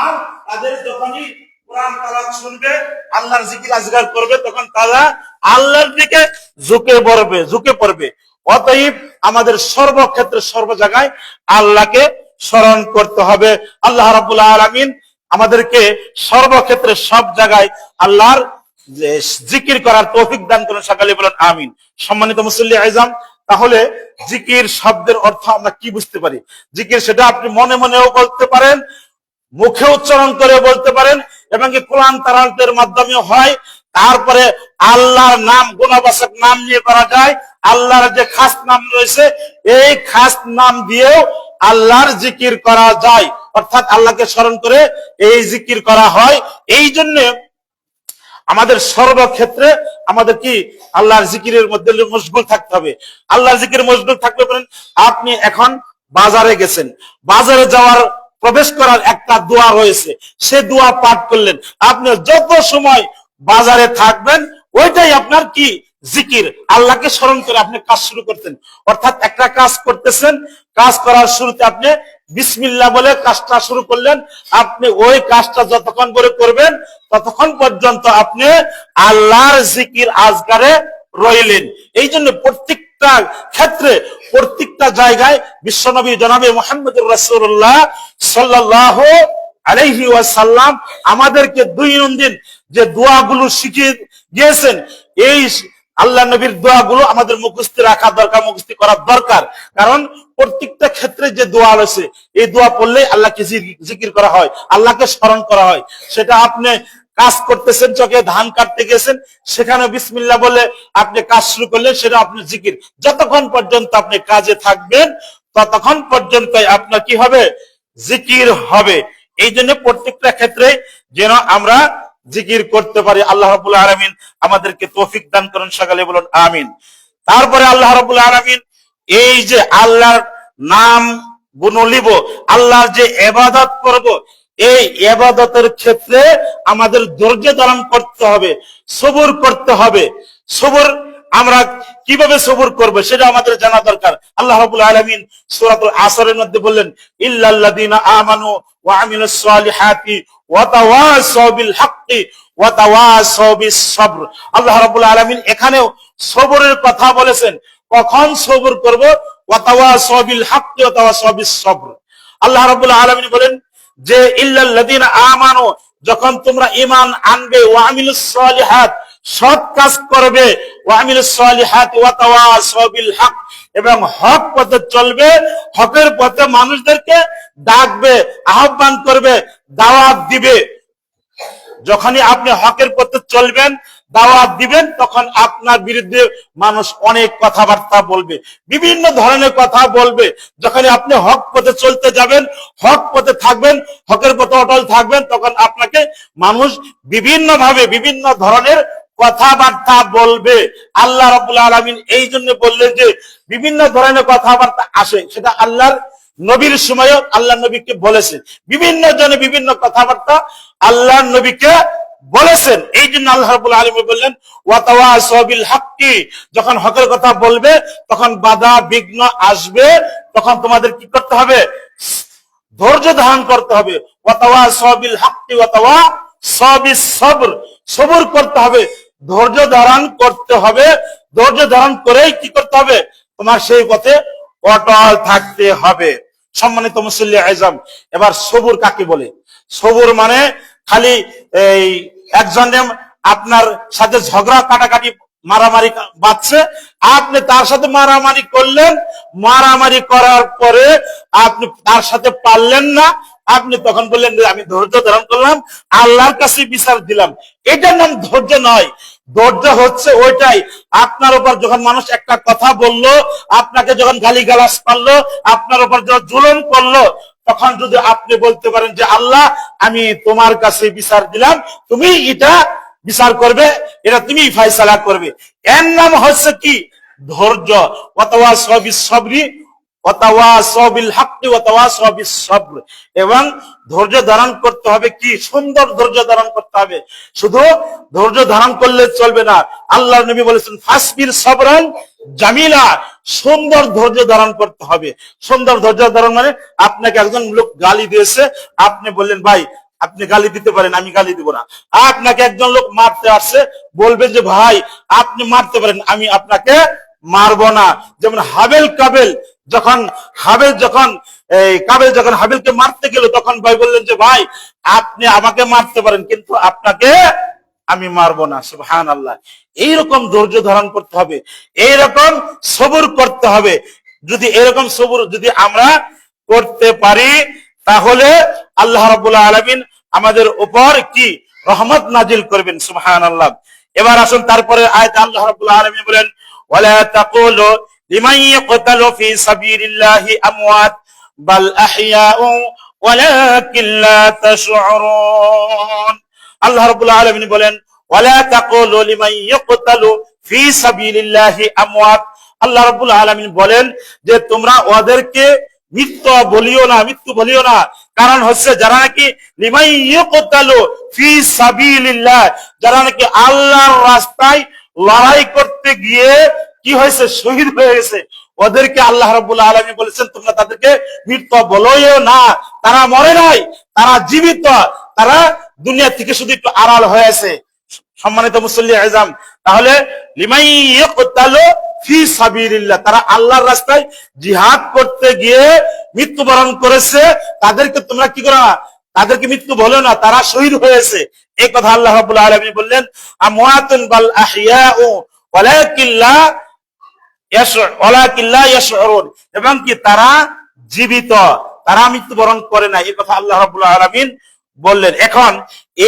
আর তাদের যখনই কোরআন তালাত শুনবে, আল্লাহর জিকির আজগার করবে, তখন তারা আল্লাহর দিকে ঝুঁকে পড়বে ঝুঁকে পড়বে। অতএব আমাদের সর্বক্ষেত্রে, সর্ব জায়গায় আল্লাহকে স্মরণ করতে হবে। আল্লাহ রাবুল আলমিন আমাদেরকে সর্বক্ষেত্রে সব জায়গায় আল্লাহর জিকির করার তৌফিক দান করেন। সকালে বলেন, আমিন। সম্মানিত মুসল্লি তাহলে জিকির শব্দের অর্থ আমরা কি বুঝতে পারি? জিকির সেটা আপনি মনে মনেও বলতে পারেন, মুখে উচ্চারণ করে বলতে পারেন, এবং কোরআন তারান্তের মাধ্যমে হয়। তারপরে আল্লাহর নাম গুণাবাসক নাম নিয়ে করা যায়। আল্লাহর যে খাস নাম রয়েছে, এই খাস নাম দিয়েও আল্লাহর জিকির করা যায়। অর্থাৎ আল্লাহকে স্মরণ করে এই জিকির করা হয়। এই জন্য আমাদের সর্বক্ষেত্রে আমাদের কি? আল্লাহর জিকিরের মধ্যে মশগুল থাকতে হবে। আল্লাহর জিকির মশগুল থাকতে পারেন আপনি এখন বাজারে গেছেন। বাজারে যাওয়ার, প্রবেশ করার একটা দোয়া রয়েছে। সে দোয়া পাঠ করলেন। আপনি যত সময় বাজারে থাকবেন, ওইটাই আপনার কি? জিকির। আল্লাহকে স্মরণ করে আপনি কাজ শুরু করতেন। অর্থাৎ একটা কাজ করতেছেন, কাজ করার শুরুতে আপনি বিসমিল্লাহ বলে কাজটা শুরু করলেন। আপনি ওই কাজটা যতক্ষণ করে করবেন, ততক্ষণ পর্যন্ত আপনি আল্লাহর জিকির আজগারে রইলেন। এই জন্য প্রত্যেকটা ক্ষেত্রে, প্রত্যেকটা জায়গায় বিশ্বনবী জনাবে মোহাম্মদ রাসূলুল্লাহ সাল্লাল্লাহু আলাইহি ওয়াসাল্লাম আমাদেরকে দৈনন্দিন যে দোয়াগুলো শিখিয়ে দিয়েছেন, এই আল্লাহ নবীর দোয়াগুলো আমাদের মুখস্থি রাখা দরকার, মুখস্থি করা দরকার। কারণ প্রত্যেকটা ক্ষেত্রে যে দোয়া রয়েছে, এই দোয়া পড়লে আল্লাহকে জিকির করা হয়, আল্লাহকে স্মরণ করা হয়। সেটা আপনি কাজ করতেছেন, চোখে ধান কাটতে গেছেন, সেখানে বিসমিল্লা বলে আপনি কাজ শুরু করলেন, সেটা আপনি জিকির। যতক্ষণ পর্যন্ত আপনি কাজে থাকবেন, ততক্ষণ পর্যন্ত আপনার কি হবে? জিকির হবে। এই জন্য প্রত্যেকটা ক্ষেত্রে যেন আমরা জিকির করতে পারি, আল্লাহ রাবুল আলমিন আমাদেরকে তৌফিক দান করেন, সকালে বলুন, আমিন। তারপরে আল্লাহ রাবুল আলমিন এই যে আল্লাহর নাম গুণলিব আল্লাহর যে এবাদত করব, এই এবাদতের ক্ষেত্রে আমাদের ধৈর্য ধারণ করতে হবে, সবুর করতে হবে। সবুর আমরা কীভাবে সবুর করব সেটা আমাদের জানা দরকার। আল্লাহ রাব্বুল আলামিন সূরাতুল আসরের মধ্যে বললেন, ইল্লাল্লাযীনা আমানু ওয়া আমিলুস সালিহাতি এখানেও সবরের কথা বলেছেন। কখন সবর করব? সবর আল্লাহ রাব্বুল আলামিন বলেন যে আমানু, যখন তোমরা ইমান আনবে, ওয়া আমিলুস সালিহাত, সৎ কাজ করবে, ওয়া আমিলুস সালিহাত ওয়া তাওয়াসাউ বিল হক এবং হক পথে চলবে, হকের পথে মানুষদেরকে ডাকবে, আহ্বান করবে দাওয়াত দিবে। যখনই আপনি হকের পথে চলবেন, দাওয়াত দিবেন, তখন আপনার বিরুদ্ধে মানুষ অনেক কথাবার্তা বলবে, বিভিন্ন ধরনের কথা বলবে। যখনই আপনি হক পথে চলতে যাবেন, হক পথে থাকবেন, হকের পথে অটল থাকবেন, তখন আপনাকে মানুষ বিভিন্ন ভাবে বিভিন্ন ধরনের কথাবার্তা বলবে। আল্লাহ রাবুল আলমিন এই জন্য বললেন যে, বিভিন্ন ধরনের কথাবার্তা আসে, সেটা আল্লাহর নবীর সময়ও আল্লাহ নবীকে বলেছেন। বিভিন্ন জনে বিভিন্ন কথাবার্তা আল্লাহ নবীকে বলেছেন। এই জন্য আল্লাহ রাবুল আলমী বললেন ওয়াতাওয়াসবিল হাক্কি যখন হকের কথা বলবে, তখন বাধা বিঘ্ন আসবে। তখন তোমাদের কি করতে হবে? ধৈর্য ধারণ করতে হবে। ওয়াতাওয়াসবিল হাক্কি ওয়াতাওয়াসবিস সবর সবর করতে হবে। ধৈর্য ধারণ করতে হবে। ধৈর্য ধারণ করেই কি করতে হবে? তোমার সেই পথে অটল থাকতে হবে। সম্মানিত মুসল্লি আজম, এবার সবুর কাকে বলে? সবুর মানে খালি এই একজনে আপনার সাথে ঝগড়া, কাটাকাটি, মারামারি বাঁচছে আপনি তার সাথে মারামারি করলেন, মারামারি করার পরে আপনি তার সাথে পারলেন না, আপনি তখন বললেন আমি ধৈর্য ধারণ করলাম, আল্লাহর কাছে বিচার দিলাম। এটার নাম ধৈর্য নয় ধৈর্য হচ্ছে ওইটাই। আপনার উপর যখন মানুষ একটা কথা বলল, আপনাকে যখন গালি গালাস করল আপনার উপর যখন জুলুম করল, তখন যদি আপনি বলতে পারেন যে, আল্লাহ, আমি তোমার কাছে বিচার দিলাম, তুমি এটা বিচার করবে, এটা তুমি ফাইসালা করবে। এর নাম হচ্ছে কি? ধৈর্য। অথবা সবই সবরি এবং ধৈর্য ধারণ করতে হবে কি? সুন্দর ধৈর্য ধারণ করতে হবে। শুধু ধৈর্য ধারণ করলে চলবে না। আল্লাহর নবী বলেছেন, ফাসবির সবরান জামিলা। সুন্দর ধৈর্য ধারণ করতে হবে। সুন্দর ধৈর্য ধারণ মানে আপনাকে একজন লোক গালি দিয়েছে, আপনি বললেন, ভাই, আপনি গালি দিতে পারেন, আমি গালি দিব না। আপনাকে একজন লোক মারতে আসছে, বলবেন যে, ভাই, আপনি মারতে পারেন, আমি আপনাকে মারবো না। যেমন হাবেল কাবেল যখন হাবেল যখন, এই কাবেল যখন হাবেলকে মারতে গেল, তখন ভাই বললেন যে, ভাই, আপনি আমাকে মারতে পারেন, কিন্তু আপনাকে আমি মারবো না সুবহান আল্লাহ এইরকম ধৈর্য ধারণ করতে হবে, এইরকম সবুর করতে হবে। যদি এরকম সবুর যদি আমরা করতে পারি, তাহলে আল্লাহ রাবুল্লাহ আলমিন আমাদের উপর কি রহমত নাজিল করবেন সুবহান আল্লাহ এবার আসুন, তারপরে আয়ত আল্লাহ রাবুল্লাহ আলমিন বলেন লিমান ইয়াকতালু ফি সাবিলিল্লাহি আমওয়াত, বাল আহইয়াউ ওয়ালাকিন লা তাশউরুন। আল্লাহ রাব্বুল আলামিন বলেন, ওয়ালা তাকুলু লিমান ইয়াকতালু ফি সাবিলিল্লাহি আমওয়াত। আল্লাহ রাব্বুল আলামিন বলেন যে, তোমরা ওদেরকে মৃত্যু বলিও না, মৃত্যু বলিও না। কারণ হচ্ছে যারা নাকি লিমাই ফি সাবিলিল্লাহ, যারা নাকি আল্লাহর রাস্তায় লড়াই করতে গিয়ে কি হয়েছে? শহীদ হয়ে গেছে। ওদেরকে আল্লাহ রাব্বুল আলামিন বলেছেন, তোমরা তাদেরকে মৃত্যু বলোইও না। তারা মরে নাই, তারা জীবিত। তারা দুনিয়া থেকে শুধু একটু আড়াল হয়ে আছে। সম্মানিত মুসল্লি আজম, তাহলে তারা আল্লাহর রাস্তায় জিহাদ করতে গিয়ে মৃত্যুবরণ করেছে। তাদেরকে তোমরা কি করো না? তাদেরকে মৃত্যু বলো না, তারা শহীদ হয়েছে এই কথা আল্লাহ রাব্বুল আলামিন বললেন আহইয়াউ ওয়ালাকিন ইয়াশউর ওয়ালাকিন লা ইয়াশউরুন এবং কি তারা জীবিত, তারা মৃত্যুবরণ করে না এই কথা আল্লাহ রাব্বুল আলামিন বললেন। এখন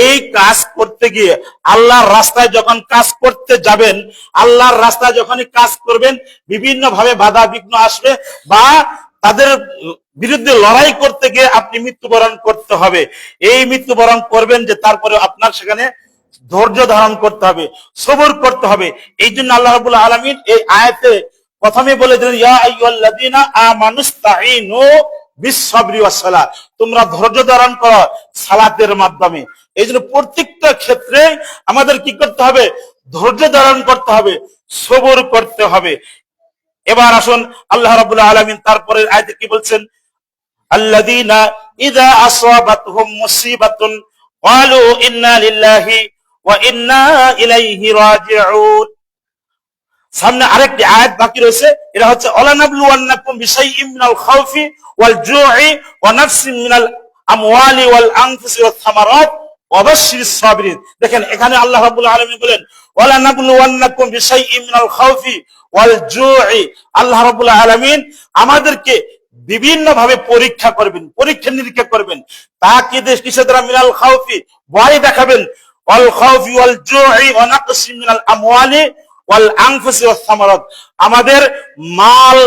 এই কাজ করতে গিয়ে আল্লাহর রাস্তায় যখন কাজ করতে যাবেন, আল্লাহর রাস্তায় যখনই কাজ করবেন বিভিন্ন ভাবে বাধা বিঘ্ন আসবে বা তাদের বিরুদ্ধে লড়াই করতে গিয়ে আপনি মৃত্যুবরণ করতে হবে। এই মৃত্যুবরণ করবেন যে তারপরে আপনার সেখানে ধৈর্য ধারণ করতে হবে, সবর করতে হবে। এই জন্য আল্লাহ রাবুল্লাহ আলমিন এই আয়াতে প্রথমে বলে দিলেন, ইয়া আমানুস্তাঈনু তোমরা ধৈর্য ধারণ করো সালাতের মাধ্যমে। এই জন্য প্রত্যেকটা ক্ষেত্রে আমাদের কি করতে হবে? ধৈর্য ধারণ করতে হবে, সবর করতে হবে। এবার আসুন, আল্লাহ রাব্বুল আলামিন তারপরে আয়াতে কি বলছেন? আল্লাযীনা ইযা আসাবাতহুম মুসিবাতুন, ক্বালু ইন্না লিল্লাহি সামনে আরেকটি আয়াত বাকি রয়েছে এটা হচ্ছে বিশাইইম মিনাল খাউফি ওয়াল জু'i ওয়া নাফসিন মিনাল আমওয়ালি ওয়াল আনফুসি দেখেন, এখানে আল্লাহ রাব্বুল আলামিন বলেন বিশাইইম মিনাল খাউফি ওয়াল জু'i আল্লাহ রাব্বুল আলামিন আমাদেরকে বিভিন্ন ভাবে পরীক্ষা করবেন, পরীক্ষা নিরীক্ষা করবেন। তাকে দেশ কিসে দ্বারা মিনাল খাউফি, ভয় দেখাবেন আমাদের মাল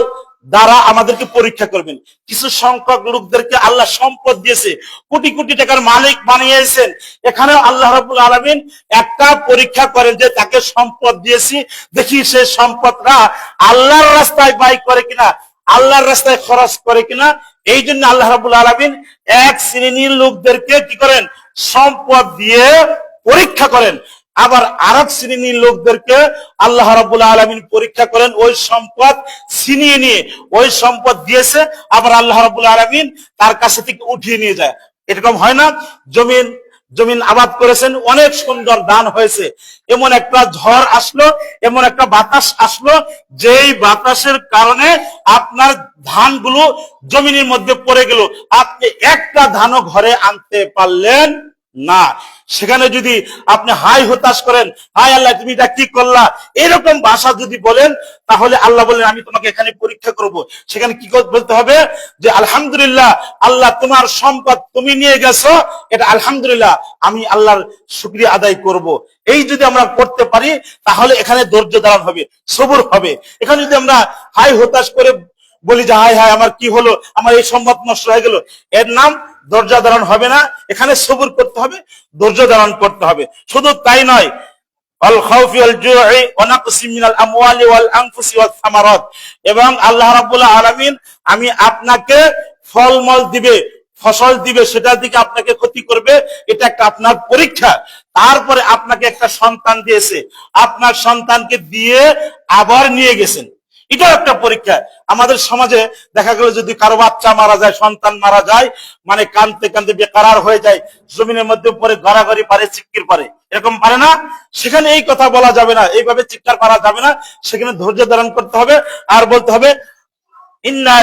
দ্বারা আমাদেরকে পরীক্ষা করবেন। কিছু সংখ্যক লোকদেরকে আল্লাহ সম্পদ দিয়েছে। কোটি কোটি টাকার মালিক বানিয়েছেন। এখানে আল্লাহ রাব্বুল আলামিন একটা পরীক্ষা করেন যে তাকে সম্পদ দিয়েছি। দেখি সে সম্পদটা আল্লাহর রাস্তায় ব্যয় করে কিনা, আল্লাহর রাস্তায় খরচ করে কিনা। এই জন্য আল্লাহ রাবুল আলামিন এক শ্রেণির লোকদেরকে কি করেন? সম্পদ দিয়ে পরীক্ষা করেন। আবার আরব শ্রেণির লোকদেরকে আল্লাহ রাবুল আলমিন পরীক্ষা করেন, ওই সম্পদ ছিনিয়ে নিয়ে, ওই সম্পদ দিয়েছে, আবার আল্লাহ রাবুল আলমিন তার কাছে থেকে উঠিয়ে নিয়ে যায়। এরকম হয় না? জমিন জমিন আবাদ করেছেন, অনেক সুন্দর দান হয়েছে। এমন একটা ঝড় আসলো, এমন একটা বাতাস আসলো, যেই বাতাসের কারণে আপনার ধানগুলো জমিনের মধ্যে পড়ে গেল। আপনি একটা ধানও ঘরে আনতে পারলেন না। সেখানে যদি আপনি হাই হতাশ করেন, হাই আল্লাহ, তুমি এটা কি করলা? এরকম ভাষা যদি বলেন, তাহলে আল্লাহ বলেন, আমি তোমাকে এখানে পরীক্ষা করব। সেখানে কি বলতে হবে? যে, আলহামদুলিল্লাহ, আল্লাহ তোমার সম্পদ তুমি নিয়ে গেছো। এটা আলহামদুলিল্লাহ, আমি আল্লাহর শুক্রিয়া আদায় করব। এই যদি আমরা করতে পারি, তাহলে এখানে ধৈর্য ধারণ হবে, সবর হবে। এখানে যদি আমরা হাই হতাশ করে বলি যে, হায় হায়, আমার কি হলো? আমার এই সম্ভব নষ্ট হয়ে গেল। এর নাম দরজা ধারণ হবে না। এখানে সবুর করতে হবে, দরজা ধারণ করতে হবে। শুধু তাই নয় এবং আল্লাহ রাবুল্লাহ আলমিন, আমি আপনাকে ফলমল দিবে, ফসল দিবে, সেটার দিকে আপনাকে ক্ষতি করবে। এটা একটা আপনার পরীক্ষা। তারপরে আপনাকে একটা সন্তান দিয়েছে। আপনার সন্তানকে দিয়ে আবার নিয়ে গেছেন। এটাও একটা পরীক্ষা। আমাদের সমাজে দেখা গেল যদি কারও বাচ্চা মারা যায়, সন্তান মারা যায় মানে কানতে কানতে বেকার হয়ে যায়, জমিনের মধ্যে পরে গড়াগড়ি পারে চিক্কির পারে, এরকম পারে না? সেখানে এই কথা বলা যাবে না, এইভাবে চিৎকার পারা যাবে না, সেখানে ধৈর্য ধারণ করতে হবে আর বলতে হবে, ইন্না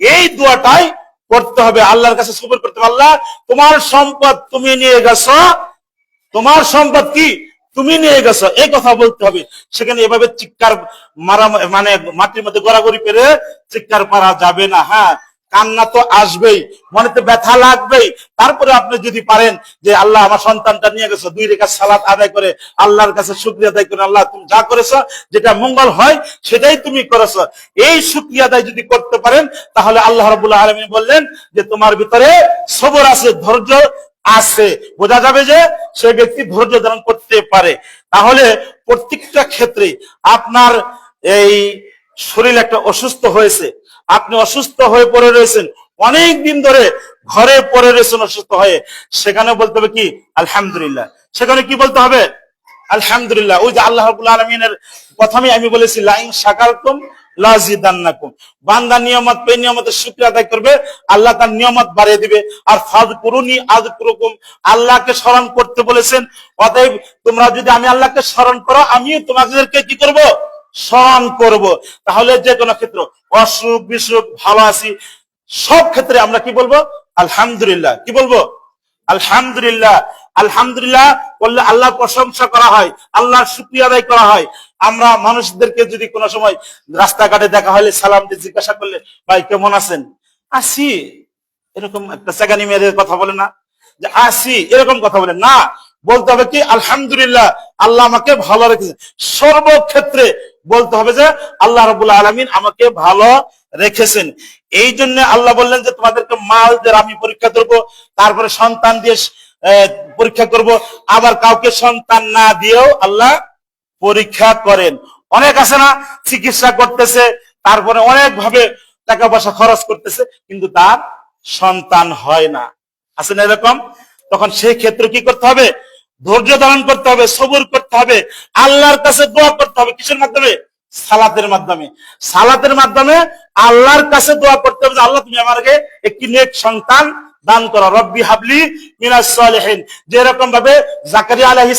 এই দোয়াটাই করতে হবে, আল্লাহর কাছে সবর করতে আল্লাহ, তোমার সম্পদ তুমি নিয়ে গেছো, তোমার সম্পদ কি? তুমি নিয়ে গেছো, এই কথা বলতে হবে। সেখানে এভাবে চিৎকার মারা মানে মাটির মধ্যে গড়াগড়ি পেরে চিৎকার পারা যাবে না হ্যাঁ। কান্না তো আসবেই মনেতে ব্যথা লাগবেই। তারপরে আপনি যদি পারেন যে, আল্লাহ আমার সন্তানটা নিয়ে গেছো, দুই রেখা সালাত আদায় করে, আল্লাহর কাছে শুক্রিয়া আদায় করে, আল্লাহ তুমি যা করেছ, যেটা মঙ্গল হয়, সেটাই তুমি করেছ। এই শুক্রিয়া আদায় যদি করতে পারেন, তাহলে আল্লাহ রাবুল্লাহ আলমী বললেন যে, তোমার ভিতরে সবর আছে, ধৈর্য আছে। বোঝা যাবে যে, সে ব্যক্তি ধৈর্য ধারণ করতে পারে। তাহলে প্রত্যেকটা ক্ষেত্রে আপনার এই শরীর একটা অসুস্থ হয়েছে। আপনি অসুস্থ হয়ে পড়ে রয়েছেন, অনেক দিন ধরে ঘরে পড়ে রয়েছেন অসুস্থ হয়ে। সেখানে বলতে হবে কি? আলহামদুলিল্লাহ। সেখানে কি বলতে হবে? আলহামদুলিল্লাহ। ওই যে আল্লাহ আলমিনের প্রথমে আমি বলেছি, লাইন শাকারতুম লাজিদান্নাকুম। বান্দা নিয়ামত শুকরিয়া আদায় করবে, আল্লাহ তার বাড়িয়ে দিবে। আর আল্লাহকে স্মরণ করতে বলেছেন, অতএব তোমরা যদি আমি আল্লাহকে স্মরণ করো, আমিও তোমাদেরকে কি করব? স্মরণ করব। তাহলে যে কোনো ক্ষেত্র, অসুখ, বিসুখ ভালো আছি সব ক্ষেত্রে আমরা কি বলব? আলহামদুলিল্লাহ। কি বলব? আলহামদুলিল্লাহ। আলহামদুলিল্লাহ বললে আল্লাহ প্রশংসা করা হয়, আল্লাহর শুক্রিয়া আদায় করা হয়। আমরা মানুষদেরকে যদি কোনো সময় রাস্তাঘাটে দেখা হলে সালাম দিয়ে জিজ্ঞাসা করলে, ভাই, কেমন আছেন? আসি। এরকম একটা সেকানি মেয়েদের কথা বলে না। যে আসি, এরকম কথা বলে না। বলতে হবে কি, আলহামদুলিল্লাহ, আল্লাহ আমাকে ভালো রেখেছে। সর্বক্ষেত্রে বলতে হবে যে, আল্লাহ রবুল্লা আলমিন আমাকে ভালো রেখেছেন। এই জন্য আল্লাহ বললেন যে, তোমাদেরকে মাল দিয়ে আমি পরীক্ষা করব, তারপরে সন্তান দিয়ে পরীক্ষা করব। আবার কাউকে সন্তান না দিয়েও আল্লাহ পরীক্ষা করেন। অনেক আছে না, চিকিৎসা করতেছে, তারপরে অনেক ভাবে টাকা পয়সা খরচ করতেছে, কিন্তু তার সন্তান হয় না। আছে না এরকম? তখন সেই ক্ষেত্রে কি করতে হবে? ধৈর্য ধারণ করতে হবে, সবুর করতে হবে, আল্লাহর কাছে দোয়া করতে হবে। কিসের মাধ্যমে? সালাতের মাধ্যমে। সালাতের মাধ্যমে আল্লাহর কাছে দোয়া করতে হবে আল্লাহ, তুমি আমাকে একটি নেক সন্তান দান করো। রব্বি হাবলি মিনাস সালিহিন। যেরকম ভাবে জাকারিয়া আলাইহিস